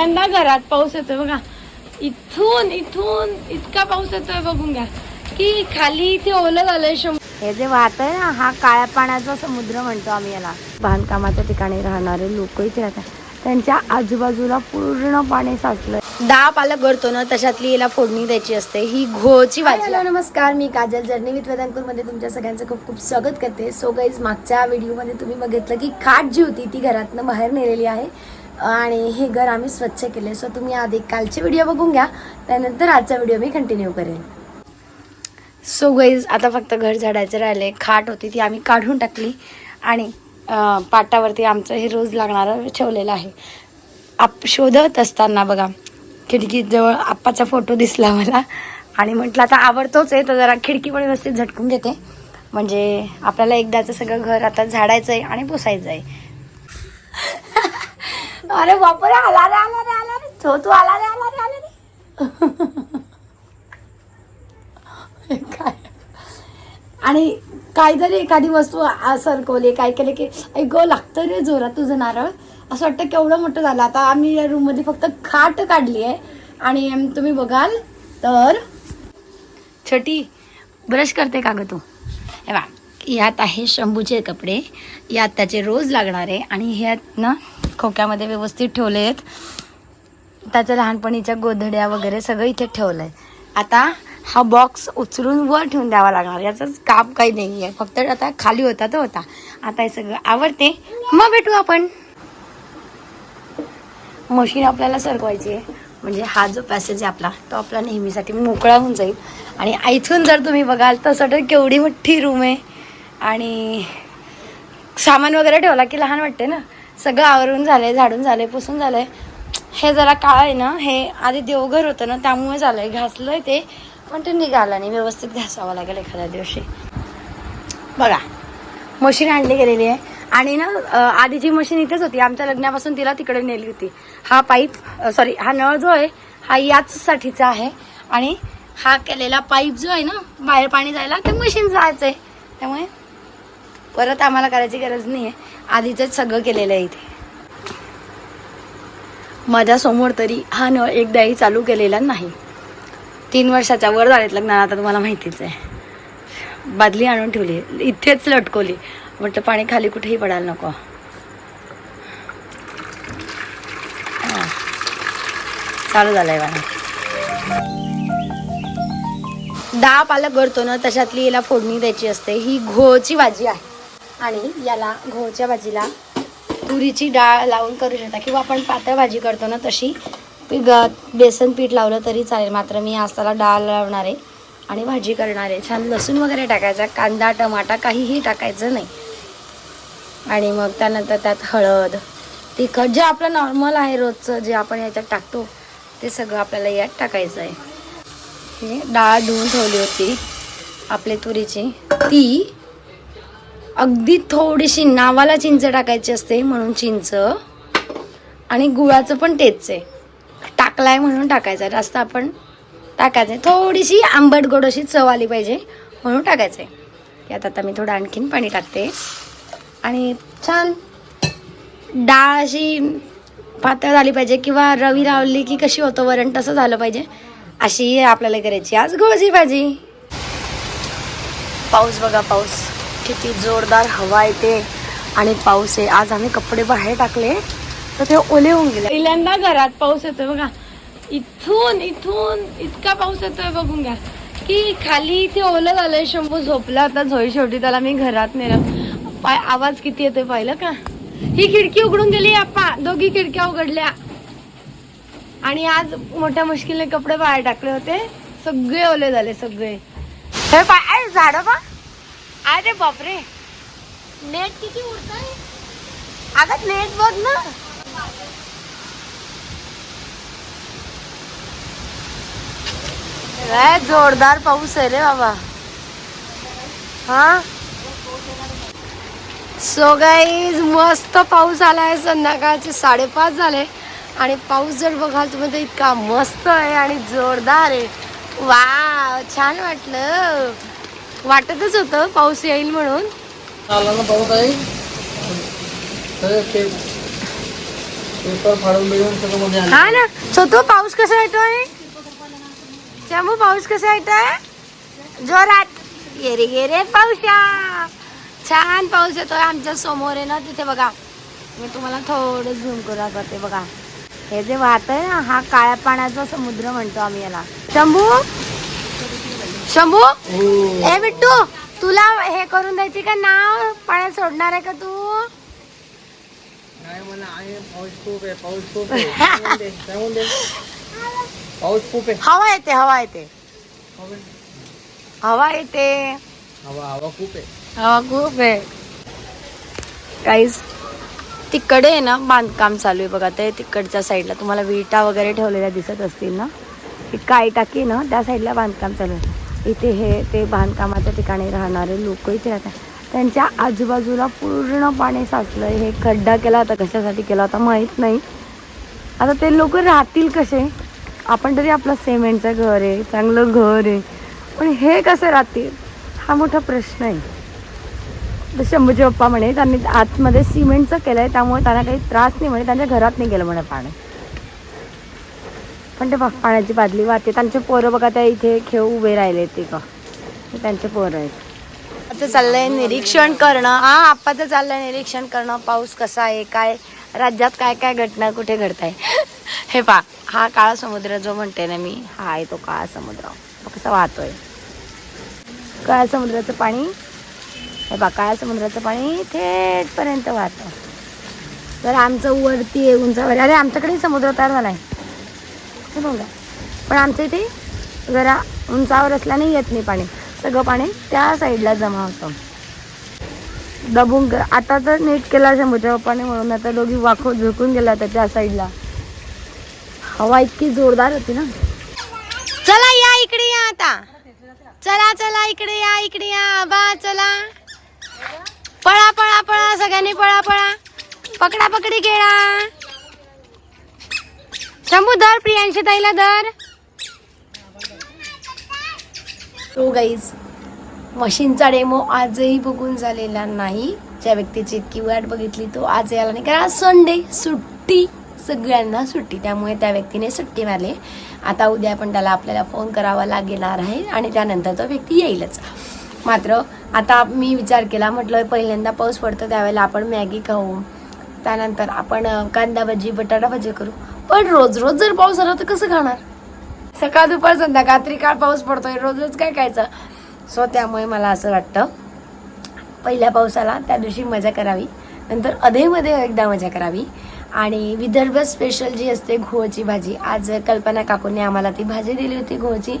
पहिल्यांदा घरात पाऊस येतोय बघा. इथून इथून इतका पाऊस येतोय बघून घ्या. की खाली इथे ओलं झालंय शंभर. हे जे वाहत आहे ना हा काळ्या पाण्याचा समुद्र म्हणतो आम्ही याला. बांधकामाच्या ठिकाणी राहणारे लोक इथे राहतात. त्यांच्या आजूबाजूला पूर्ण पाणी साचलंय. दहा पालक करतो ना तशातली याला फोडणी द्यायची असते. ही घोची भाजी नमस्कार मी काजल जर्नी विथ वेदांतूरमध्ये तुमच्या सगळ्यांचं खूप खूप स्वागत करते. सो गाईज मागच्या व्हिडिओमध्ये तुम्ही बघितलं की खाट जी होती ती घरातनं बाहेर नेलेली आहे. आणि हे घर आम्ही स्वच्छ केले सो तुम्ही आधी कालचे व्हिडिओ बघून घ्या. त्यानंतर आजचा व्हिडिओ मी कंटिन्यू करेन. सो गाईज आता फक्त घर झाडायचं राहिले खाट होती ती आम्ही काढून टाकली. आणि पाटावरती आमचं हे रोज लागणारं ठेवलेलं आहे. आप शोधत असताना बघा खिडकीजवळ आप्पाचा फोटो दिसला मला. आणि म्हटलं आता आवडतोच आहे तर जरा खिडकी पण व्यवस्थित झटकून घेते. म्हणजे आपल्याला एकदाचं सगळं घर आता झाडायचं आहे आणि पुसायचं आहे अरे बापरे आला रे आला रे आला रे. तो तू आला रे आला रे आला रे. काय? आणि काहीतरी एखादी वस्तू सरकवली काय केलं की गो लागतं रे जोरात तुझं नारळ. असं वाटतं केवढं मोठं झालं. आता आम्ही या रूममध्ये फक्त खाट काढली आहे. आणि तुम्ही बघाल तर छटी ब्रश करते का ग तू? हे बा यात आहे शंभूचे कपडे. यात त्याचे रोज लागणारे आणि ह्यात ना खोक्यामध्ये व्यवस्थित ठेवले आहेत त्याच्या लहानपणीच्या गोधड्या वगैरे सगळं इथे ठेवलं आहे आता हा बॉक्स उचलून वर ठेवून द्यावा लागणार. याचंच काम काही नाही आहे फक्त आता खाली होता तर होता. आता हे सगळं आवडते मग भेटू आपण. मशीन आपल्याला सरकवायची आहे म्हणजे हा जो पॅसेज आहे आपला तो आपला नेहमीसाठी मोकळा होऊन जाईल. आणि इथून जर तुम्ही बघाल तसं तर केवढी मोठी रूम आहे. आणि सामान वगैरे ठेवला की लहान वाटते ना? सगळं आवरून झालंय झाडून झालंय पुसून झालंय. हे जरा काळ आहे ना हे आधी देवघर होतं ना त्यामुळे झालंय. घासलंय ते पण ते निघालं नाही. व्यवस्थित घासावं लागेल एखाद्या दिवशी. बघा मशीन आणली गेलेली आहे. आणि ना आधी जी मशीन इथेच होती आमच्या लग्नापासून तिला तिकडे नेली होती. हा पाईप सॉरी हा नळ जो आहे हा याच साठीचा आहे. आणि हा केलेला पाईप जो आहे ना बाहेर पाणी जायला ते मशीन जायचं आहे त्यामुळे परत आम्हाला करायची गरज नाही आहे आधीच सगळं केलेलं आहे इथे. माझ्यासमोर तरी हा नळ एकदाही चालू केलेला नाही. तीन वर्षाच्या वर झालेत लग्नाला आता तुम्हाला माहितीच आहे. बादली आणून ठेवली इथेच लटकवली. म्हटलं पाणी खाली कुठेही पडायला नको. चालू झालंय पाणी दहा पालक करतो ना तशातली याला फोडणी द्यायची असते. ही घोची भाजी आहे. आणि याला घोळच्या भाजीला तुरीची डाळ लावून करू शकता. किंवा आपण पातळ भाजी करतो ना तशी ग बेसन पीठ लावलं तरी चालेल. मात्र मी आज त्याला डाळ लावणार आहे आणि भाजी करणार आहे. छान लसूण वगैरे टाकायचा कांदा टमाटा काहीही टाकायचं नाही. आणि मग त्यानंतर त्यात हळद तिखट जे आपलं नॉर्मल आहे रोजचं जे आपण याच्यात टाकतो ते सगळं आपल्याला यात टाकायचं आहे. हे डाळ धुवून ठेवली होती आपली तुरीची. ती अगदी थोडीशी नावाला चिंच टाकायची असते म्हणून चिंच. आणि गुळाचं पण तेच आहे. टाकलाय म्हणून टाकायचं जास्त आपण टाकायचं आहे. थोडीशी आंबट गोड अशी चव आली पाहिजे म्हणून टाकायचं आहे. यात आता मी थोडं आणखीन पाणी टाकते. आणि छान डाळ अशी पातळ झाली पाहिजे किंवा रवी लावली की कशी होतं वरण तसं झालं पाहिजे अशी आपल्याला करायची. आज गोळची भाजी. पाऊस बघा पाऊस. किती जोरदार हवा येते आणि पाऊस. आहे आज आम्ही कपडे बाहेर टाकले तर ते ओले होऊन गेले. पहिल्यांदा घरात पाऊस येतोय बघा. इथून इथून इतका पाऊस येतोय बघून घ्या. की खाली इथे ओलं झालंय शंभू झोपला आता झोई शेवटी त्याला मी घरात नेलं. पाय आवाज किती येतोय पाहिलं का? ही खिडकी उघडून गेली आप्पा. दोघी खिडक्या उघडल्या. आणि आज मोठ्या मुश्किलने कपडे बाहेर टाकले होते. सगळे ओले झाले सगळे. हे पाय झाड बा अरे बापरे. नेट किती उडतंय? अगं नेट बघ ना. जोरदार पाऊस आहे रे बाबा. हा? सो गाईज मस्त पाऊस आलाय. संध्याकाळचे साडेपाच झाले. आणि पाऊस जर बघाल तुम्ही तर इतका मस्त आहे आणि जोरदार आहे. वा छान वाटलं. वाटतच होतं पाऊस येईल म्हणून. आला ना पाऊस आहे. तर ते पेपर फाडून बिडून सगळं मध्ये आलं. हा ना. छोटू पाऊस कसा येतोय? चमू पाऊस कसा येतोय? जोरात. ये रे ये रे पाऊसा छान पाऊस येतोय आमच्यासमोर आहे ना तिथे बघा. मी तुम्हाला थोडं झूम करू करते बघा. हे जे वाहत आहे ना हा काळ्या पाण्याचा समुद्र म्हणतो आम्ही याला. शंभू शंभू? हो. ए बिट्टू तुला हे करून द्यायची का? नाव पाण्यात सोडणार आहे का तू? नाही म्हणा आहे. पाऊस खूप आहे पाऊस खूप आहे. सांगून दे, सांगून दे. पाऊस खूप आहे. हवा येते हवा येते. हवा येते. हवा हवा खूप आहे. हवा खूप आहे. काहीच तिकडे आहे ना बांधकाम चालू आहे बघा. ते तिकडच्या साईडला तुम्हाला विटा वगैरे ठेवलेल्या दिसत असतील ना? ही काळी टाकी ना त्या साईडला बांधकाम चालू आहे. इथे हे ते बांधकामाच्या ठिकाणी राहणारे लोक इथे राहतात. त्यांच्या आजूबाजूला पूर्ण पाणी साचलं हे खड्डा केला होता कशासाठी केला होता माहीत नाही. आता ते लोक राहतील कसे? आपण तरी आपलं सिमेंटचं घर आहे चांगलं घर आहे. पण हे कसं राहतील? हा मोठा प्रश्न आहे. तर शंभूचे पप्पा म्हणे त्यांनी आतमध्ये सिमेंटचं केलं आहे त्यामुळे त्यांना काही त्रास नाही म्हणे. त्यांच्या घरात नाही गेलं म्हणे पाणी. पण ते पाण्याची बादली वाहते. त्यांचे पोरं बघा त्या इथे खेळ उभे राहिले ते का त्यांचे पोरं आहेत. आता चाललंय निरीक्षण करणं. हा आप्पाचं चाललंय निरीक्षण करणं. पाऊस कसा आहे काय राज्यात काय काय घटना कुठे घडत आहे हे पा हा काळा समुद्र जो म्हणते ना मी हा आहे तो काळा समुद्र. कसा वाहतोय? काळ्या समुद्राचं पाणी हे बा काळ्या समुद्राचं पाणी थेटपर्यंत वाहतं. तर आमचं वरती आहे उंचावर. अरे आमच्याकडे समुद्र तयार झाला आहे हे बघा. पण आमच्या इथे जरा उंचावर असल्याने येत नाही पाणी. सगळं पाणी त्या साईडला जमा होतं. दबून ग- आता तर नीट केला समुद्र पाणी म्हणून आता दोघी वाखो झुकून गेला होता त्या साईडला. हवा इतकी जोरदार होती ना. चला या इकडे या आता. चला चला इकडे या इकडे या. बा चला. पळा पळा पळा सगळ्यांनी पळा पळा. पकडा पकडी खेळा. शंभू धर प्रियांशी ताईला धर तो गाईज मशीनचा डेमो आजही बघून झालेला नाही. ज्या व्यक्तीची इतकी वाट बघितली तो आज आला नाही. कारण आज संडे सुट्टी. सगळ्यांना सुट्टी. त्यामुळे त्या व्यक्तीने सुट्टी मारली. आता उद्या पण त्याला आपल्याला फोन करावा लागणार आहे आणि त्यानंतर तो व्यक्ती येईलच. मात्र आता मी विचार केला म्हटलं पहिल्यांदा पाऊस पडतो त्यावेळेला आपण मॅगी खाऊ. त्यानंतर आपण कांदा भजी बटाटा भजी करू. पण रोज रोज जर पाऊस आला तर कसं खाणार? सकाळ दुपार संध्याकाळ त्रिकाळ पाऊस पडतोय रोज रोज काय खायचं? सो त्यामुळे मला असं वाटतं पहिल्या पावसाला त्या दिवशी मजा करावी नंतर अधेमध्ये एकदा मजा करावी. आणि विदर्भ स्पेशल जी असते घोळची भाजी आज कल्पना काकूने आम्हाला ती भाजी दिली होती घोळची.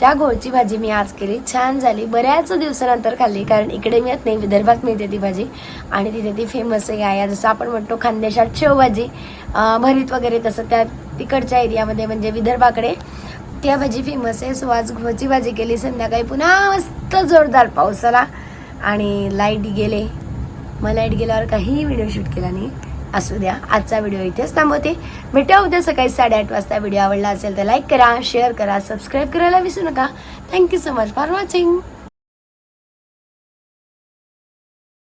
त्या घोळची भाजी मी आज केली. छान झाली. बऱ्याच दिवसानंतर खाल्ली कारण इकडे मिळत नाही. विदर्भात मिळते ती भाजी. आणि तिथे ती फेमस आहे जसं आपण म्हणतो खानदेशात शेवभाजी भरीत वगैरे तसं त्या तिकडच्या एरियामध्ये म्हणजे विदर्भाकडे त्या भाजी फेमस आहे. सो आज घोळची भाजी केली. संध्याकाळी पुन्हा मस्त जोरदार पाऊस आला आणि लाइट गेले. मग लाइट गेल्यावर काही व्हिडिओ शूट केला नाही. असू द्या आजचा व्हिडिओ इथेच थांबवते. भेटा उद्या सकाळी साडेआठ वाजता. व्हिडिओ आवडला असेल तर लाईक करा शेअर करा सबस्क्राईब करायला विसरू नका. Thank you so much for watching